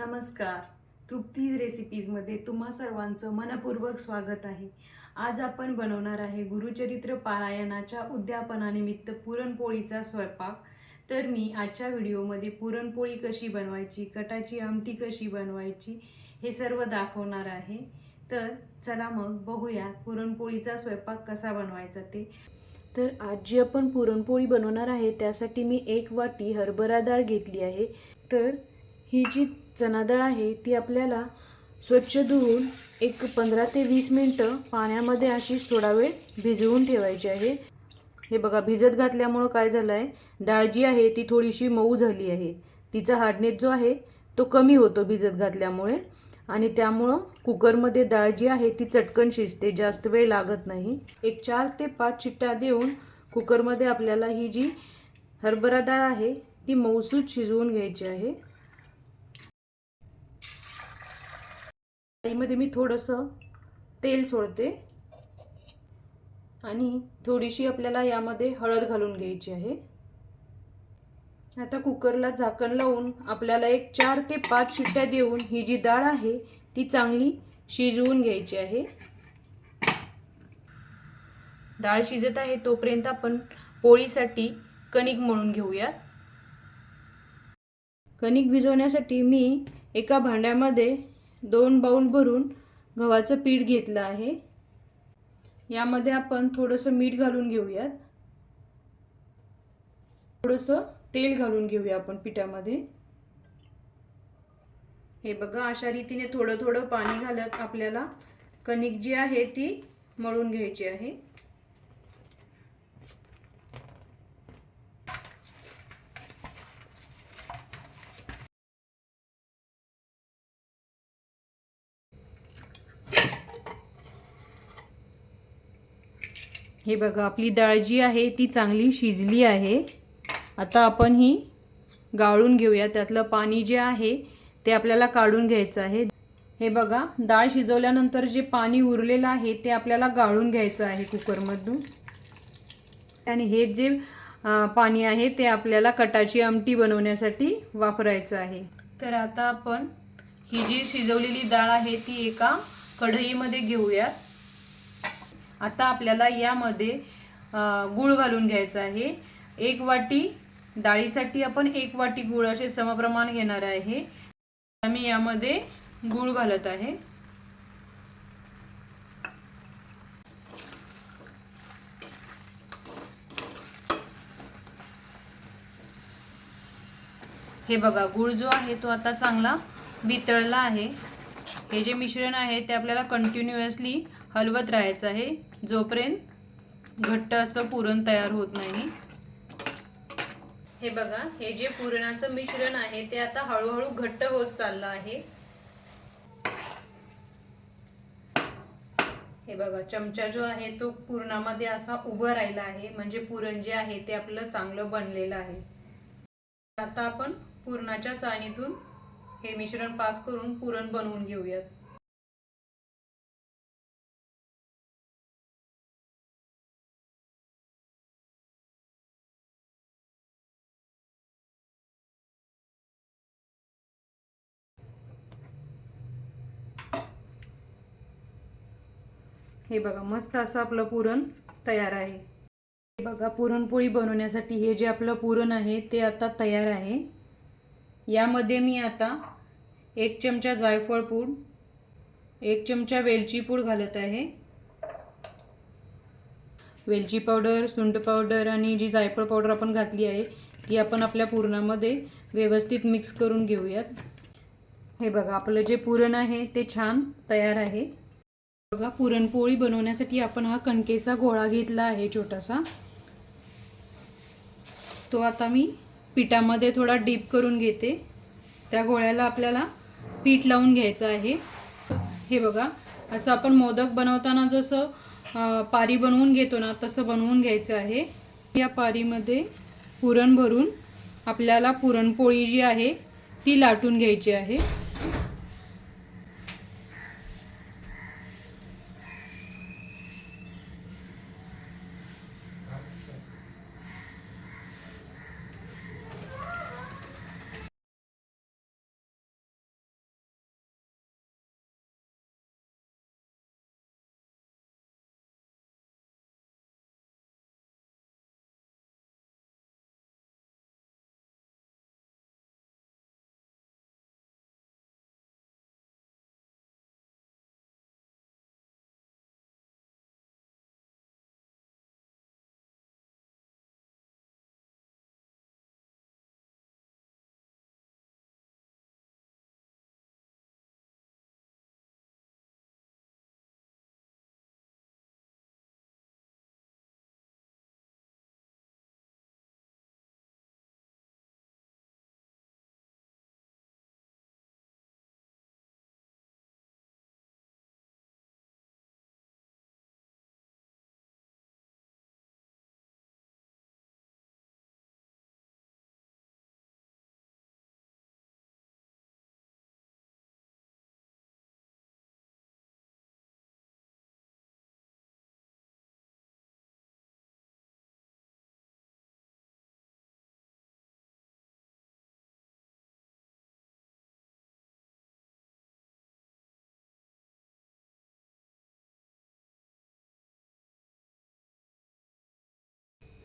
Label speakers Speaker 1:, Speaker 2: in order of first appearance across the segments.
Speaker 1: नमस्कार. तृप्ती रेसिपीजमध्ये तुम्हा सर्वांचं मनपूर्वक स्वागत आहे. आज आपण बनवणार आहे गुरुचरित्र पारायणाच्या उद्यापनानिमित्त पुरणपोळीचा स्वयंपाक. तर मी आजच्या व्हिडिओमध्ये पुरणपोळी कशी बनवायची कटाची आमटी कशी बनवायची हे सर्व दाखवणार आहे. तर चला मग बघूया पुरणपोळीचा स्वयंपाक कसा बनवायचा ते. तर आज जी आपण पुरणपोळी बनवणार आहे त्यासाठी मी एक वाटी हरभरा डाळ घेतली आहे. तर ही जी चणाडाळ आहे ती आपल्याला स्वच्छ धुवून एक पंधरा ते वीस मिनटं पाण्यामध्ये अशीच थोडा वेळ भिजवून ठेवायची आहे. हे बघा भिजत घातल्यामुळं काय झालं आहे डाळ जी आहे ती थोडीशी मऊ झाली आहे. तिचा हार्डनेस जो आहे तो कमी होतो भिजत घातल्यामुळे. आणि त्यामुळं कुकरमध्ये डाळ जी आहे ती चटकन शिजते जास्त वेळ लागत नाही. एक चार ते पाच चिट्ट्या देऊन कुकरमध्ये आपल्याला ही जी हरभरा डाळ आहे ती मऊसूत शिजवून घ्यायची आहे. त्यामध्ये मी थोडंसं तेल सोडते आणि थोडीशी आपल्याला यामध्ये हळद घालून घ्यायची आहे. आता कुकरला झाकण लावून आपल्याला एक चार ते पाच शिट्ट्या देऊन ही जी डाळ आहे ती चांगली शिजवून घ्यायची आहे. डाळ शिजत आहे तोपर्यंत आपण पोळीसाठी कणिक मळून घेऊयात. कणिक भिजवण्यासाठी मी एका भांड्यामध्ये दोन बाऊल भरून गव्हाचं पीठ घेतलं आहे. यामध्ये आपण थोडंसं मीठ घालून घेऊयात. थोडंसं तेल घालून घेऊया आपण पिठामध्ये. हे बघा अशा रीतीने थोडं थोडं पाणी घालत आपल्याला कणिक जी आहे ती मळून घ्यायची आहे. हे बघा आपली डाळ जी आहे ती चांगली शिजली आहे. आता आपण ही गाळून घेऊया. त्यातलं पाणी जे आहे ते आपल्याला काढून घ्यायचं आहे. हे बघा डाळ शिजवल्यानंतर जे पाणी उरलेलं आहे ते आपल्याला गाळून घ्यायचं आहे कुकरमधून. आणि हे जे पाणी आहे ते आपल्याला कटाची आमटी बनवण्यासाठी वापरायचं आहे. तर आता आपण ही जी शिजवलेली डाळ आहे ती एका कढईमध्ये घेऊयात. आता आपल्याला यामध्ये गूळ घालून घ्यायचा आहे. एक वाटी डाळीसाठी आपण एक वाटी गूळ असे समप्रमाण घेणार आहे. मी यामध्ये गूळ घालत आहे. हे बघा गूळ जो आहे तो आता चांगला वितळला आहे. हे जे मिश्रण आहे ते आपल्याला कंटिन्युअसली हलवत राहायचं आहे. जोपर्यंत घट्ट असं पुरण तयार होत नाही हे बघा हे जे पुरणाचं मिश्रण आहे ते आता हळूहळू घट्ट होत चाललं आहे. हे बघा चमचा जो आहे तो पुरणामध्ये असा उभं राहिला आहे म्हणजे पुरण जे आहे ते आपलं चांगलं बनलेलं आहे. आता आपण पुरणाच्या चाळणीतून हे मिश्रण पास करून पुरण बनवून घेऊयात. हे बघा मस्त असं आपलं पुरण तयार आहे. हे बघा पुरणपोळी बनवण्यासाठी हे जे आपलं पुरण आहे ते आता तयार आहे. यामध्ये मी आता एक चमचा जायफळ पूड एक चमचा वेलची पूड घालत आहे. वेलची पावडर सुंट पावडर आणि जी जायफळ पावडर आपण घातली आहे ती आपण आपल्या पुरणामध्ये व्यवस्थित मिक्स करून घेऊयात. हे बघा आपलं जे पुरण आहे ते छान तयार आहे. बघा पुरणपोळी बनवण्यासाठी आपण हा कणकेचा गोळा घेतला आहे छोटासा. तो आता मी पिठामध्ये थोडा डीप करून घेते. त्या गोळ्याला आपल्याला पीठ लावून घ्यायचं आहे. हे बघा असं आपण मोदक बनवताना जसं पारी बनवून घेतो ना तसं बनवून घ्यायचं आहे. या पारीमध्ये पुरण भरून आपल्याला पुरणपोळी जी आहे ती लाटून घ्यायची आहे.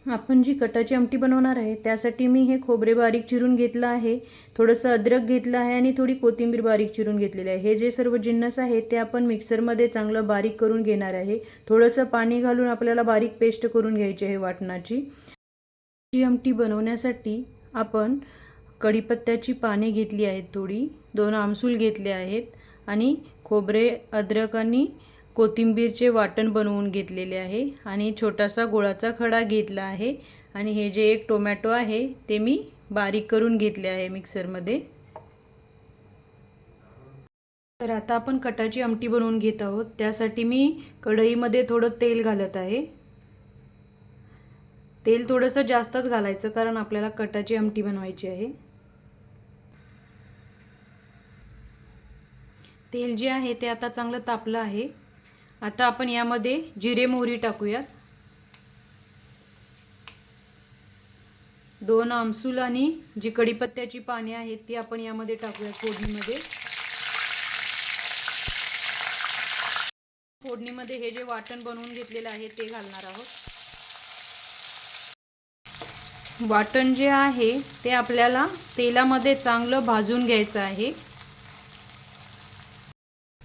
Speaker 1: आपण जी कटाची आमटी बनवणार आहे त्यासाठी मी हे खोबरे बारीक चिरून घेतलं आहे थोडंसं अद्रक घेतलं आहे आणि थोडी कोथिंबीर बारीक चिरून घेतलेली आहे. हे जे सर्व जिन्नस आहे ते आपण मिक्सरमध्ये चांगलं बारीक करून घेणार आहे. थोडंसं पाणी घालून आपल्याला बारीक पेस्ट करून घ्यायची आहे वाटणाची. जी आमटी बनवण्यासाठी आपण कढीपत्त्याची पाने घेतली आहेत थोडी दोन आमसूल घेतले आहेत आणि खोबरे अद्रक आणि कोथिंबीरचे वाटण बनवून घेतलेले आहे आणि छोटासा गुळाचा खडा घेतला आहे. आणि हे जे एक टोमॅटो आहे ते मी बारीक करून घेतले आहे मिक्सरमध्ये. तर आता आपण कटाची आमटी बनवून घेत आहोत. त्यासाठी मी कढईमध्ये थोडं तेल घालत आहे. तेल थोडंसं जास्तच घालायचं कारण आपल्याला कटाची आमटी बनवायची आहे. तेल जे आहे ते आता चांगलं तापलं आहे. आता आपण यामध्ये जिरे मोहरी टाकूयात. दोन आमसूल आणि जी कढीपत्त्याची पाने आहेत ती आपण यामध्ये टाकूयात फोडणीमध्ये. फोडणीमध्ये हे जे वाटण बनवून घेतलेलं आहे ते घालणार आहोत. वाटण जे आहे ते आपल्याला तेलामध्ये चांगलं भाजून घ्यायचं आहे.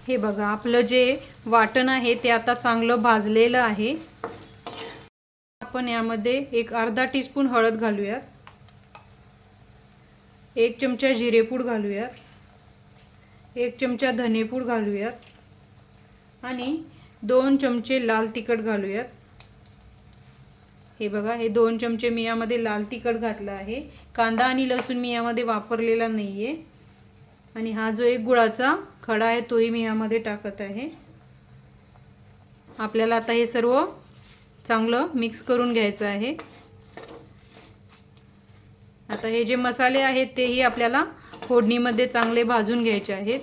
Speaker 1: हे बघा आपलं जे वाटण आहे ते आता चांगलं भाजलेलं आहे. आपण यामध्ये एक अर्धा टीस्पून हळद घालूयात. एक चमचा जिरेपूड घालूयात. एक चमचा धनेपूड घालूयात. आणि दोन चमचे लाल तिखट घालूयात. हे बघा हे दोन चमचे मी यामध्ये लाल तिखट घातलं आहे. कांदा आणि लसूण मी यामध्ये वापरलेला नाही आहे आणि हा जो एक गुळाचा खडा आहे तोही मी यामध्ये टाकत आहे. आपल्याला आता हे सर्व चांगलं मिक्स करून घ्यायचं आहे. आता हे जे मसाले आहेत तेही आपल्याला फोडणीमध्ये चांगले भाजून घ्यायचे आहेत.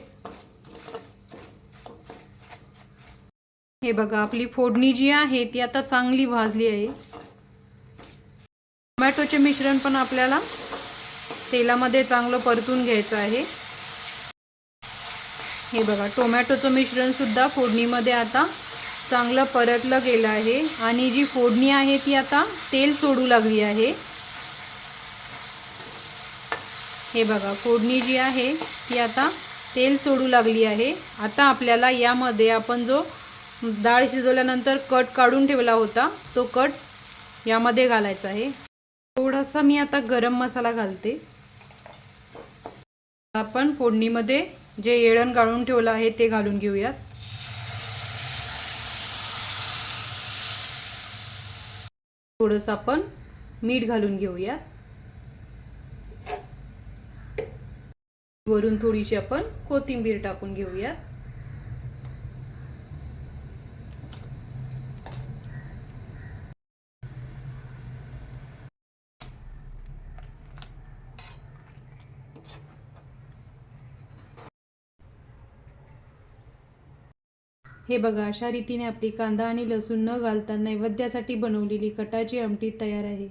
Speaker 1: हे बघा आपली फोडणी जी आहे ती आता चांगली भाजली आहे. टोमॅटोचे मिश्रण पण आपल्याला तेलामध्ये चांगलं परतून घ्यायचं आहे. हे बघा टोमॅटोचं मिश्रणसुद्धा फोडणीमध्ये आता चांगलं परतलं गेलं आहे. आणि जी फोडणी आहे ती आता तेल सोडू लागली आहे. हे बघा फोडणी जी आहे ती आता तेल सोडू लागली आहे. आता आपल्याला यामध्ये आपण जो डाळ शिजवल्यानंतर कट काढून ठेवला होता तो कट यामध्ये घालायचा आहे. थोडासा मी आता गरम मसाला घालते. आपण फोडणीमध्ये जे येळण गाळून ठेवलं आहे ते घालून घेऊयात. थोडंसं आपण मीठ घालून घेऊयात. वरून थोडीशी आपण कोथिंबीर टाकून घेऊयात. हे बघा अशा रीतीने आपली कांदा आणि लसूण न घालता नैवेद्यासाठी बनवलेली कटाची आमटी तयार आहे.